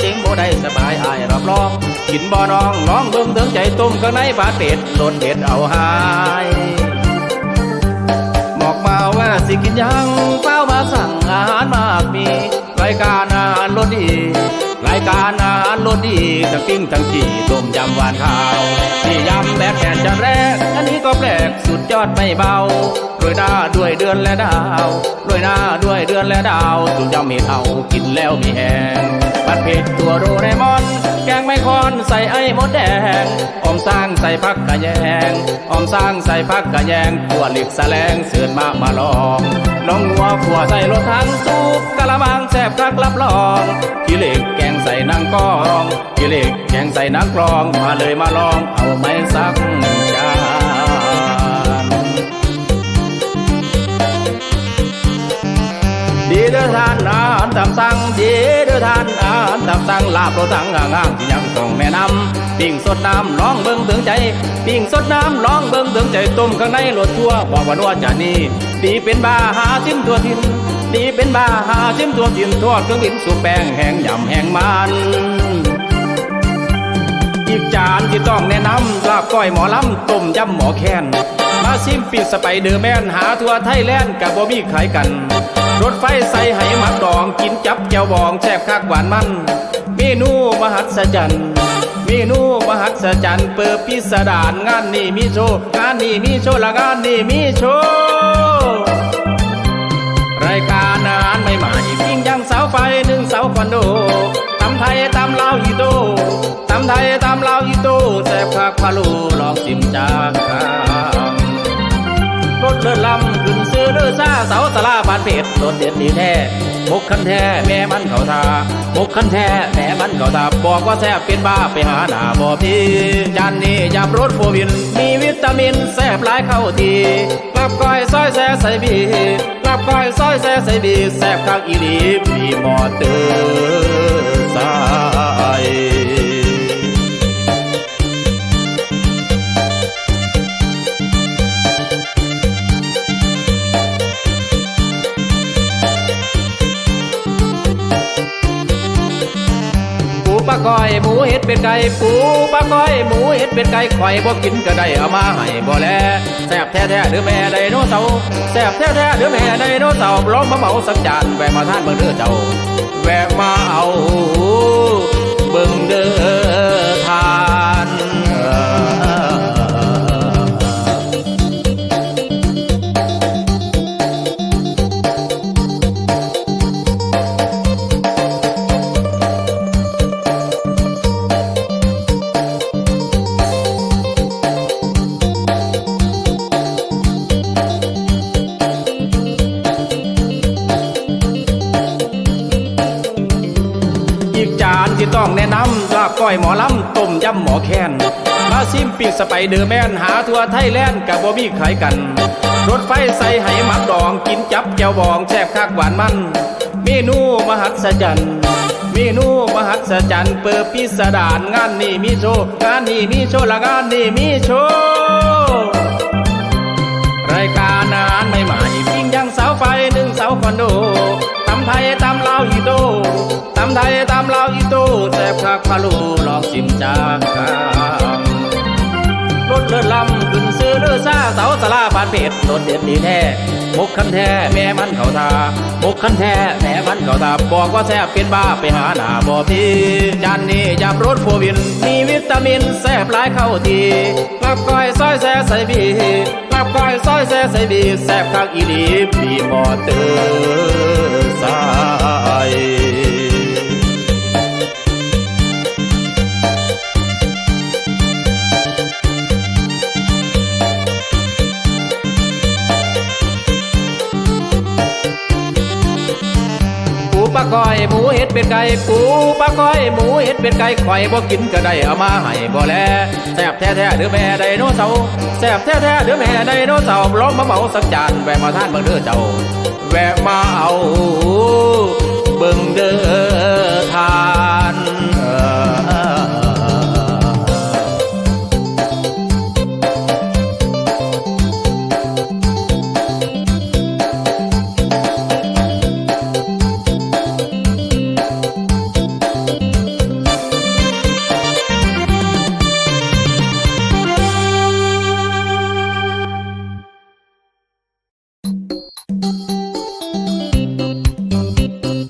เก่งบอกว่าเสียงบ่ได้สบายอายรับรอง กินบ่น้องน้องเบิ่งเถึงใจตุ้มข้างในบาเป็ดโดนเด็ดเอาหายบอกมาว่าสิกินยังเฝ้ามาสั่งอาหารมากมี รายการอาหารรสดี รายการอาหารรสดีทั้งปิ้งทั้งจี่ต้มยำหวานข้าวที่ยำแบบแผ่นจานแรก นี้ก็แปลกสุดยอดไม่เบาด้วยหน้าด้วยเดือนและดาวด้วยหน้าด้วยเดือนและดาวตุ่มยำเห็ดเอากินแล้วมีแหงผัดเผ็ดตัวโดเรมอน แกงไม่คอนใส่ไอ้มดแดงออมสร้างใส่พักกะแยงออมสร้างใส่พักกะแยงขัวเหล็กแสลงเสือนมามาลองน้องงัวขัวใส่รถทั้งซุปกะละมังแซ่บคักรับรองกิเหล็กแกงใส่นางกองกิเหล็กแกงใส่นางกรองมาเลยมาลองเอาไหมสัก เด้อท่านอาหารตามสั่งดีเด้อท่านอาหารตามสั่งลาบโรตังอ่างอ่างที่ยังต้องแม่น้ำปิ้งสดน้ำลองเบิ่งถึงใจปิ้งสดน้ำลองเบิ่งถึงใจต้มข้างในรสทั่วบอกว่านัวจานนี้ดีเป็นบาหาจิ้มตัวทินดีเป็นบาหาจิ้มตัวทินทอดเครื่องบินสุกแป้งแห้งยำแห้งมันอีกจานที่ต้องแนะนำลาบก้อยหมอลำต้มยำหมอแคนมาซิมปิดสไปเดอร์แมนหาทั่วไทยแลนด์กับบ่มีขายกัน รถไฟใส่ไหหมักดอง กินจับแก้วบองแซ่บคักหวานมัน เมนูมหัศจรรย์เมนูมหัศจรรย์เปิดพิสดารงานนี้มีโชว์งานนี้มีโชว์ละงานนี้มีโชว์รายการอาหารใหม่ๆยิ่งยังเสาไฟหนึ่งเสาคอนโดตำไทยตำลาวอีโตตำไทยตำลาวอีโตแซ่บคักพะโลูลองชิมจากทางรถเลิศลำ เป็ดรถเด็ดดีแท้มกคันแท้แม่มันเขาทามกคันแท้แม่มันเขาทาบอกว่าแซ่บเป็นบ้าไปหาหน้าบ่พี่จานนี้ยำรสโฟวิน มีวิตามินแซ่บหลายเข้าทีกลับก้อยซอยแซ่ใส่บีกลับก้อยซอยแซ่ใส่บีแซ่บคักอีลีมีหมอเตอร์ไซค์ ลาก้อยหมูเห็ดเป็ดไก่ปูปลาก้อยหมูเห็ดเป็ดไก่ข่อยบ่กินก็ได้เอามาให้บ่แลแซ่บแท้ๆหรือแม่ไดโนเสาร์แซ่บแท้ๆหรือแม่ไดโนเสาร์ลองมาเมาสักจานแวะมาทานเบิ่งเด้อเจ้าแวะมาเอาเบิ่งเด้อ ต้องแนะนำลาบก้อยหมอลำต้มยำหมอแคนมาซิมปีกสไปเดอร์แมนหาทัวไทยแลนด์กับบ่มีขายกัน รถไฟใส่ไหหมักดองกินจับแก้วบองแซ่บคักหวานมัน เมนูมหัศจรรย์เมนูมหัศจรรย์เปิดพิสดารงานนี้มีโชว์งานนี้มีโชว์ละงานนี้มีโชว์ แซ่บคักพะลูลองชิมจากทางรถเลิศลำขึ้นซื้อเลือซ่าเสาสลาบานเป็ดรถเด็ดดีแท้มกคันแท้แม่มันเขาทามกคันแท้แม่มันเขาทาบอกว่าแซ่บเป็นบ้าไปหาหน้าบ่พี่จานนี้ยำรสโฟวิน มีวิตามินแซ่บหลายเข้าทีกลับก้อยซอยแซ่ใส่บีกลับก้อยซอยแซ่ใส่บีแซ่บคักอีหลีมีมอเตอร์ไซ ลาก้อยหมูเห็ดเป็ดไก่ปูปลาก้อยหมูเห็ดเป็ดไก่ข่อยบ่กินก็ได้เอามาให้บ่แลแซ่บแท้ๆหรือแม่ไดโนเสาร์แซ่บแท้ๆหรือแม่ไดโนเสาร์ลองมาเหมาสักจานแวะมาทานเบิ่งเด้อเจ้าแวะมา